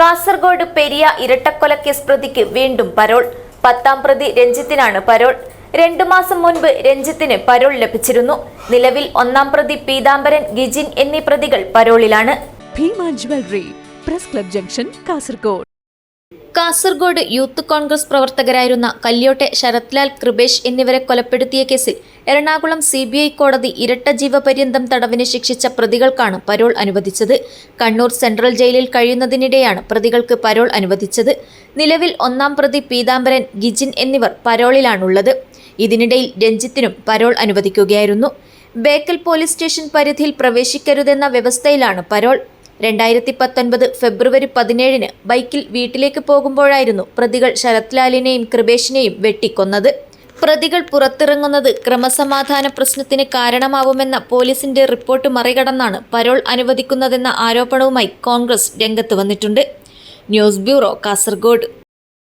കാസർഗോഡ് പെരിയ ഇരട്ടക്കൊലക്കേസ് പ്രതിക്ക് വീണ്ടും പരോൾ. പത്താം പ്രതി രഞ്ജിത്തിനാണ് പരോൾ. രണ്ടു മാസം മുൻപ് രഞ്ജിത്തിന് പരോൾ ലഭിച്ചിരുന്നു. നിലവിൽ ഒന്നാം പ്രതി പീതാംബരൻ ഗിജിൻ എന്നീ പ്രതികൾ പരോളിലാണ്. Bhima jewellery press club junction Kasaragod. Kasaragod Youth Congress പ്രവർത്തകരായിരുന്ന കല്യോട്ടെ ശരത്ലാൽ കൃപേഷ് എന്നിവരെ കൊലപ്പെടുത്തിയ കേസിൽ എറണാകുളം സി ബി ഐ കോടതി ഇരട്ട ജീവപര്യന്തം തടവിന് ശിക്ഷിച്ച പ്രതികൾക്കാണ് പരോൾ അനുവദിച്ചത്. കണ്ണൂർ സെൻട്രൽ ജയിലിൽ കഴിയുന്നതിനിടെയാണ് പ്രതികൾക്ക് പരോൾ അനുവദിച്ചത്. നിലവിൽ ഒന്നാം പ്രതി പീതാംബരൻ ഗിജിൻ എന്നിവർ പരോളിലാണുള്ളത്. ഇതിനിടയിൽ രഞ്ജിത്തിനും പരോൾ അനുവദിക്കുകയായിരുന്നു. ബേക്കൽ പോലീസ് സ്റ്റേഷൻ പരിധിയിൽ പ്രവേശിക്കരുതെന്ന വ്യവസ്ഥയിലാണ് പരോൾ രണ്ടായിരത്തി പത്തൊൻപത് ഫെബ്രുവരി പതിനേഴിന് ബൈക്കിൽ വീട്ടിലേക്ക് പോകുമ്പോഴായിരുന്നു പ്രതികൾ ശരത്ലാലിനെയും കൃപേഷിനെയും വെട്ടിക്കൊന്നത്. പ്രതികൾ പുറത്തിറങ്ങുന്നത് ക്രമസമാധാന പ്രശ്നത്തിന് കാരണമാവുമെന്ന പോലീസിന്റെ റിപ്പോർട്ട് മറികടന്നാണ് പരോൾ അനുവദിക്കുന്നതെന്ന ആരോപണവുമായി കോൺഗ്രസ് രംഗത്ത് വന്നിട്ടുണ്ട്. News bureau Kasaragod.